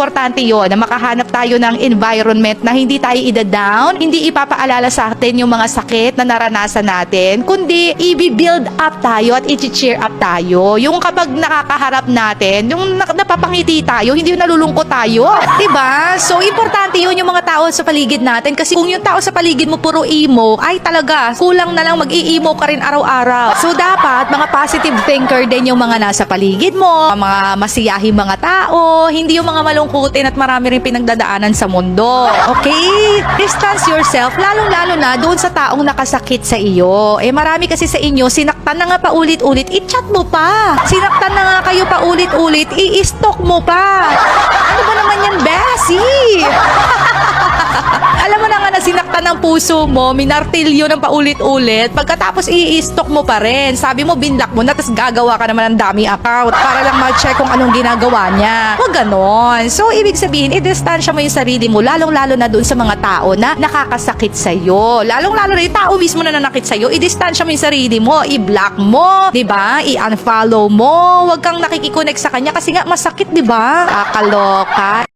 importante yon na makahanap tayo ng environment na hindi tayo ida-down, hindi ipapaalala sa atin yung mga sakit na naranasan natin, kundi i-build up tayo at i-cheer up tayo. Yung kapag nakakaharap natin, yung na- napapangiti tayo, hindi yung nalulungkot tayo. ba? So, importante yun yung mga tao sa paligid natin kasi kung yung tao sa paligid mo puro emo, ay talaga, kulang na lang mag-i-emo ka rin araw-araw. So, dapat mga positive thinker din yung mga nasa paligid mo, mga masiyahing mga tao, hindi yung mga malungkutin at marami rin pinagdadaanan sa mundo. Okay? Distance yourself, lalong-lalo na doon sa taong nakasakit sa iyo. Eh, marami kasi sa inyo, sinaktan na nga pa ulit-ulit, i-chat mo pa. Sinaktan na nga kayo pa ulit-ulit, i-stalk mo pa. Ano ba naman yan, Bessie? Alam mo na nga na sinaktan ng puso mo, minartilyo ng paulit-ulit, pagkatapos i-stalk mo pa rin. Sabi mo, binlock mo na, tapos gagawa ka naman ng dami account para lang ma-check kung anong ginagawa niya. Huwag ganon. So, ibig sabihin, i-distansya mo yung sarili mo, lalong-lalo na dun sa mga tao na nakakasakit sa'yo. Lalong-lalo na yung tao mismo na nanakit sa'yo, i-distansya mo yung sarili mo, i-block mo, di ba? I-unfollow mo, huwag kang nakikiconnect sa kanya kasi nga masakit, di ba? Kakaloka.